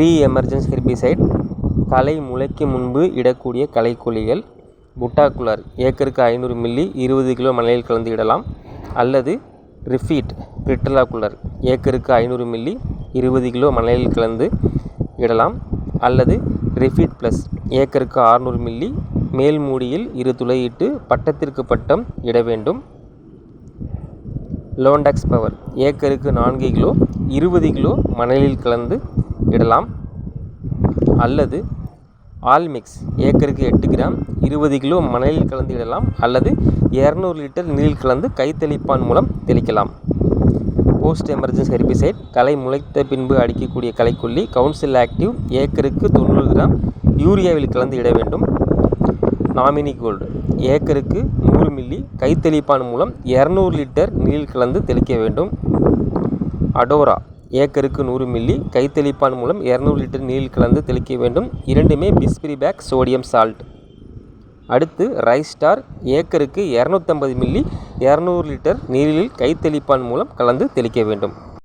Pre emergence herbicide களை முளைக்கு முன்பு இடக்கூடிய களைக்கொல்லிகள் புட்டாகுலர் ஏக்கருக்கு ஐநூறு மில்லி இருபது கிலோ மணலில் கலந்து இடலாம். அல்லது ரிஃபீட் பிரிட்டலாகுலர் ஏக்கருக்கு ஐநூறு மில்லி இருபது கிலோ மணலில் கலந்து இடலாம். அல்லது ரிஃபீட் ப்ளஸ் ஏக்கருக்கு ஆறுநூறு மில்லி மேல் மூடியில் இரு துளையிட்டு பட்டத்திற்கு பட்டம் இட வேண்டும். லோண்டக்ஸ் பவர் ஏக்கருக்கு நான்கு கிலோ இருபது கிலோ மணலில் கலந்து இடலாம். அல்லது ஆல்மிக்ஸ் ஏக்கருக்கு எட்டு கிராம் இருபது கிலோ மணலில் கலந்து இடலாம். அல்லது இரநூறு லிட்டர் நீரில் கலந்து கைத்தெளிப்பான் மூலம் தெளிக்கலாம். போஸ்ட் எமர்ஜென்சி ஹெர்பிசைட் களை முளைத்த பின்பு அடிக்கக்கூடிய களைக்கொல்லி கவுன்சில் ஆக்டிவ் ஏக்கருக்கு தொண்ணூறு கிராம் யூரியாவில் கலந்து இட வேண்டும். நாமினி கோல்டு ஏக்கருக்கு நூறு மில்லி கைத்தெளிப்பான் மூலம் இரநூறு லிட்டர் நீரில் கலந்து தெளிக்க வேண்டும். அடோரா ஏக்கருக்கு நூறு மில்லி கைத்தெளிப்பான் மூலம் இரநூறு லிட்டர் நீரில் கலந்து தெளிக்க வேண்டும். இரண்டுமே பிஸ்பிரி பேக் சோடியம் சால்ட். அடுத்து ரைஸ் ஸ்டார் ஏக்கருக்கு இரநூத்தம்பது மில்லி இரநூறு லிட்டர் நீரில் கைத்தெளிப்பான் மூலம் கலந்து தெளிக்க வேண்டும்.